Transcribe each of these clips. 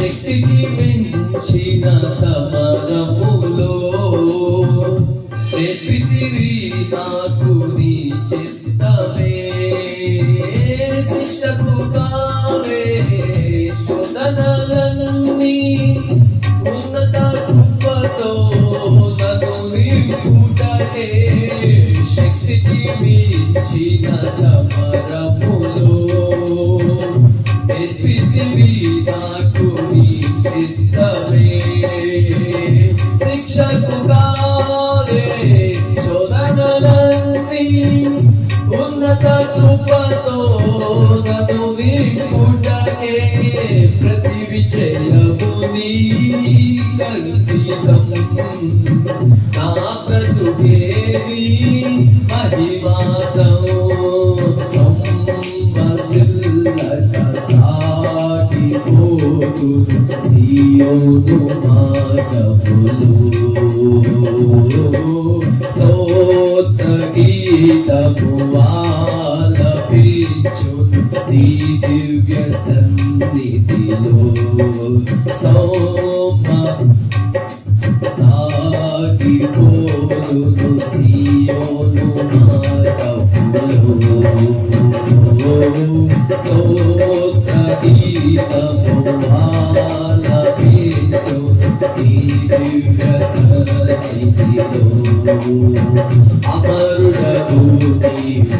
శక్తికి మించిన సమరములో పృథివీ నాకు నీ చిత్తమే. శిక్షకు కావే శోధనలన్నీ ఉన్నత కృపతో నన్ను నింపుటకే. శక్తికి మించిన సమరములో పృథివీ నాకు నింపుటకే ప్రతి విజయము నీ నా బ్రతుకేవి మహిమాతం సమ్మసిల్లక సాగిపోదు సియోను దివ్య సన్నిధిలో సోమ సాగిపోదును సియోను మార్గములో స్తోత్ర గీతము నీ దివ్య సన్నిధిలో అమరుడవు నీవు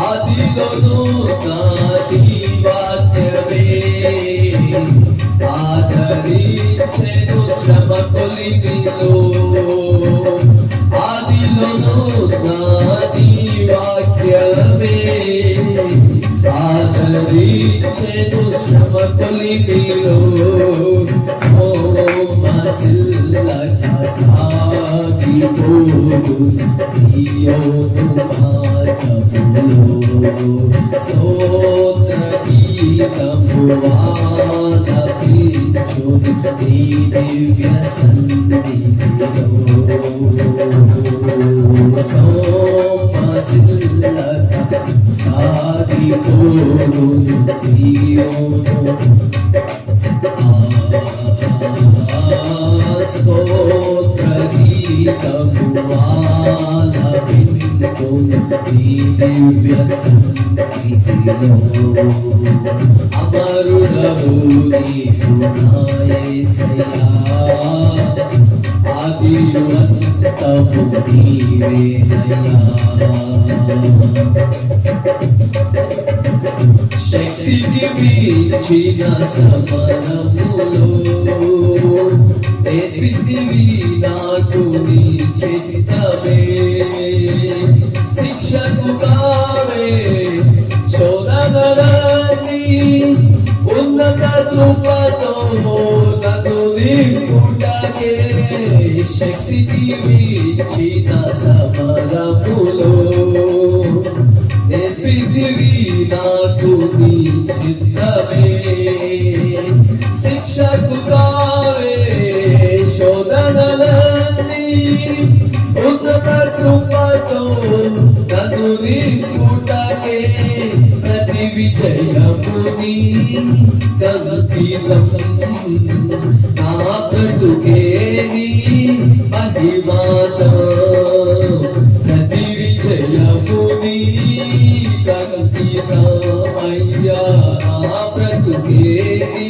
ఆదిలోను నాది వాక్యమే ఆదరించెను శ్రమ కొలిమిలో ఆదిలోను నాది వాక్యమే ఆదరించెను శ్రమ కొలిమిలో సాగిపోదు సియోను దివ్య సన్నిధిలో అమరుడవు నీవు నాయసయా నీవేనయా శక్తికి మించిన సమరములో పృథివీ నాకు నీ చిత్తమే ఉన్నత కృపతో నన్ను నింపుటకే శక్తికి మించిన సమరములో నేర్పితివి నాకు నీ చిత్తమే శిక్షకు కావే శోధనలన్నీ ఉన్నత విజయముని గంభీరం నా బ్రతుకే నీ ప్రతి విజయముని కంకితమయ్యా నా బ్రతుకే నీ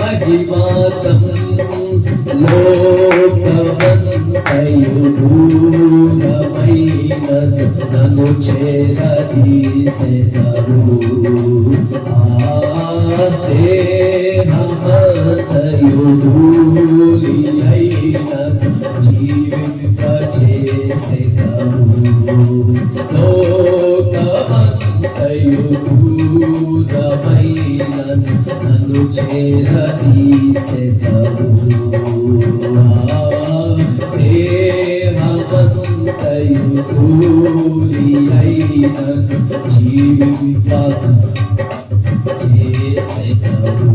మహిమాతం లోకమంతయు నన్ను చేరదీసెదరు దేహమంతయు ధూళి అయినను జీవింప చేసెదవు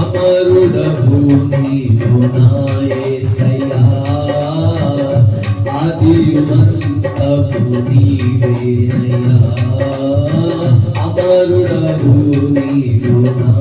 అమరుడవు నీవు నా ఆదిమంతపు నీవేనయ్యా అమరుడవు నీవు నా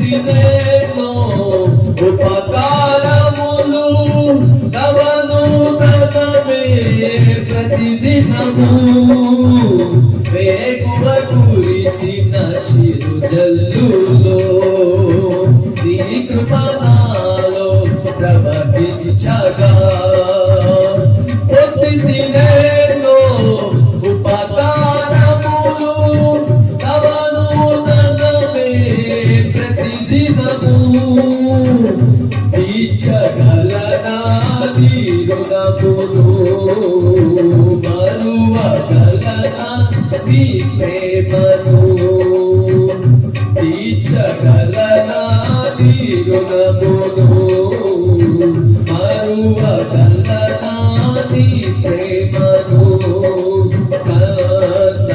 দিদে మరువగలనా ప్రేమను కన్న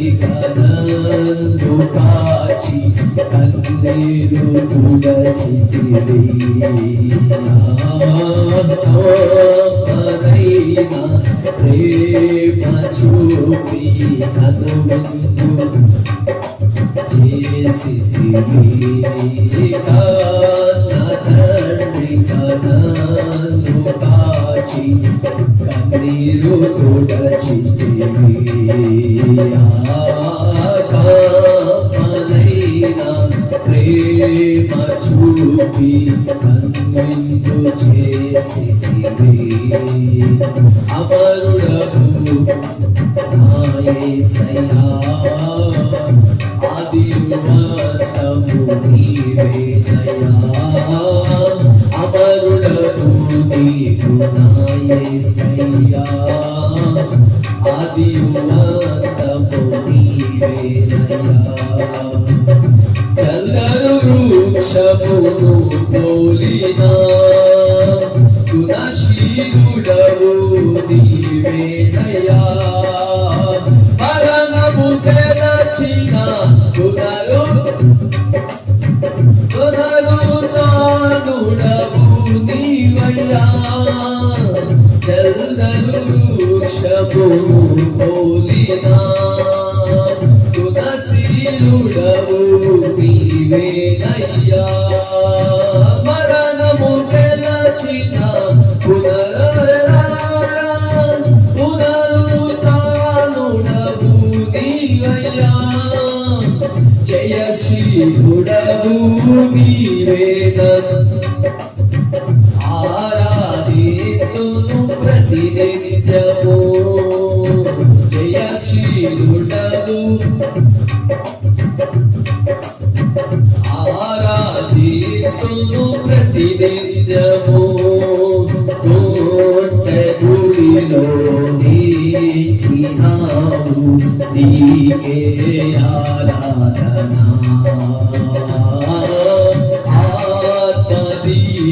కనందు కాచి కన్నీరు తుడచితివి ప్రేమ చూపి కనువిందు చేసితివి కన్నీరు తుడచితివి ప్రేమ చూపి కన్విందు చేసితివి వృక్షమును పోలినా గుణశీలుడవు నీవేనయ్యా మరణము తెరచిన గుణలు గుణలు నానుడవు నీవయ్యా. చల్లరు వృక్షమును పోలినా గుణశీలుడవు வேதையா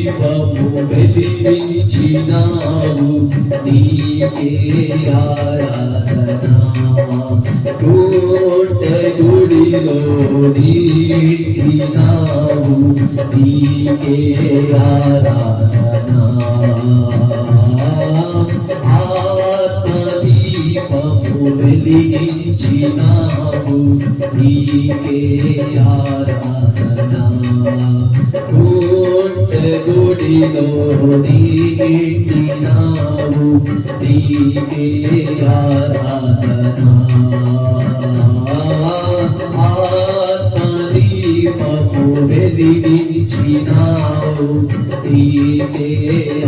ఆత్మదీపము వెలిగించినావు. నీకే ఆరాధన. కోట గుడిలో నీకినావు నీకే ఆరాధన. ఆత్మదీపము వెలిగించినావు. నీకే ఆరాధన. గుడిలో నీకినావు నీకే ఆరాధన. ఆత్మదీపము వెలిగించినావు. నీకే ఆరాధన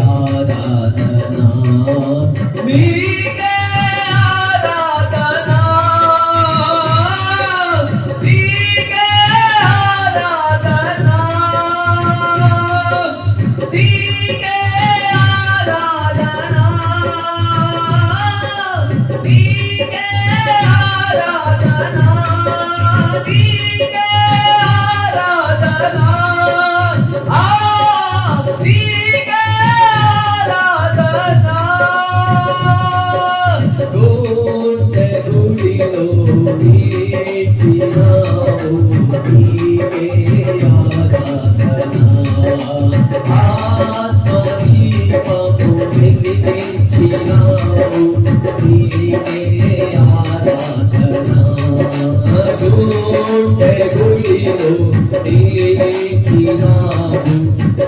నీకి నాదు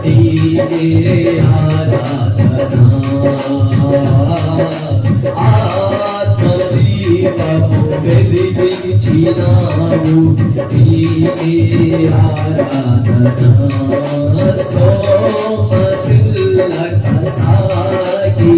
నీకే ఆరాధనా. ఆత్మదీపము వెలిగించినావు నీకే ఆరాధనా సోమసిల్లక సాగి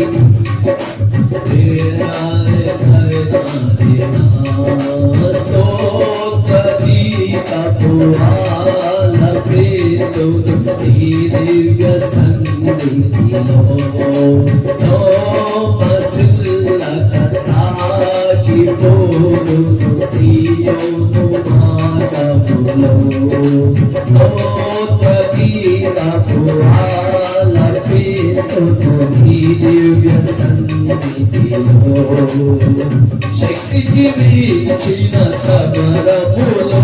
శక్తికి మించిన సమరములో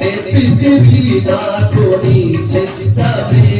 నేను పృథివీ నాకు నీ చిత్తమే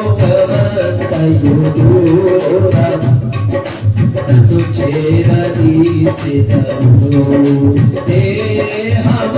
చేరదీసిదము దేహమంతయు